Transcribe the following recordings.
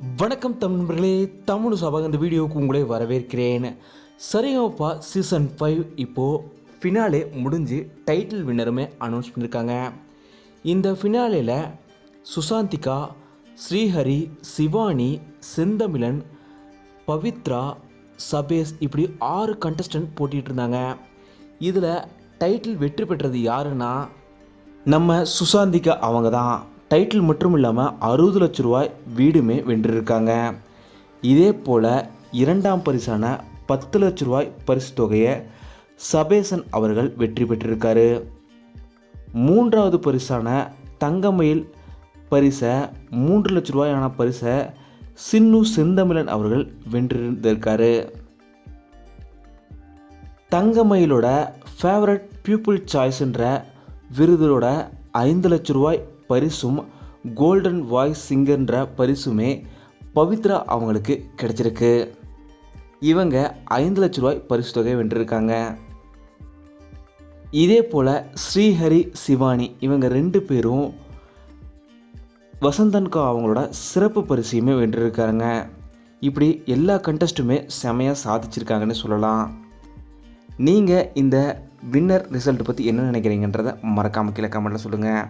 வணக்கம் தமிழ் நண்பர்களே தமிழ் சபாக இந்த வீடியோவுக்கு உங்களை வரவேற்கிறேன். சரிகமப்பா சீசன் ஃபைவ் இப்போது ஃபினாலே முடிஞ்சு டைட்டில் வின்னருமே அனௌன்ஸ் பண்ணியிருக்காங்க இந்த ஃபினாலேயில் சுசாந்திகா ஸ்ரீஹரி சிவானி செந்தமிழன் பவித்ரா சபேஸ் இப்படி ஆறு கண்டஸ்டன்ட் போட்டிகிட்டு இருந்தாங்க. இதில் டைட்டில் வெற்றி பெற்றது யாருன்னா நம்ம சுசாந்திகா அவங்க தான் டைட்டில் மட்டும் இல்லாமல் அறுபது லட்ச ரூபாய் வீடுமே வென்றிருக்காங்க. இதே போல் இரண்டாம் பரிசான பத்து லட்ச ரூபாய் பரிசு தொகையை சபேசன் அவர்கள் வெற்றி பெற்றிருக்காரு. மூன்றாவது பரிசான தங்கமயில் பரிசை மூன்று லட்ச ரூபாயான பரிசை சின்னு செந்தமிழன் அவர்கள் வென்றிருந்திருக்காரு. தங்கமயிலோட ஃபேவரட் பியூப்பிள் சாய்ஸ்ன்ற விருதோட ஐந்து லட்ச ரூபாய் பரிசும் கோல்டன் வாய்ஸ் சிங்கர்ன்ற பரிசுமே பவித்ரா அவங்களுக்கு கிடைச்சிருக்கு. இவங்க ஐந்து லட்ச ரூபாய் பரிசு தொகை வென்றிருக்காங்க. இதே போல் ஸ்ரீஹரி சிவானி இவங்க ரெண்டு பேரும் வசந்தன்கா அவங்களோட சிறப்பு பரிசையுமே வென்றிருக்காங்க. இப்படி எல்லா கண்டஸ்ட்டுமே செமையாக சாதிச்சிருக்காங்கன்னு சொல்லலாம். நீங்கள் இந்த வின்னர் ரிசல்ட் பற்றி என்ன நினைக்கிறீங்கன்றதை மறக்காமல் கீழே கமெண்ட்டில் சொல்லுங்கள்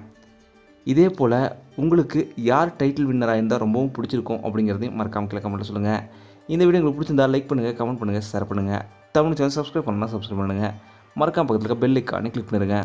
இதே போல் உங்களுக்கு யார் டைட்டில் வின்னராக இருந்தால் ரொம்பவும் பிடிச்சிருக்கும் அப்படிங்கிறதையும் மறக்காமல் கீழே கமெண்ட்டில் சொல்லுங்கள் இந்த வீடியோ உங்களுக்கு பிடிச்சிருந்தா லைக் பண்ணுங்கள் கமெண்ட் பண்ணுங்கள் ஷேர் பண்ணுங்கள் தமிழ் சேனல் சப்ஸ்கிரைப் பண்ணால் சப்ஸ்கிரைப் பண்ணுங்கள் மறக்காம பக்கத்தில் இருக்க பெல் ஐக்கானே கிளிக் பண்ணிடுங்க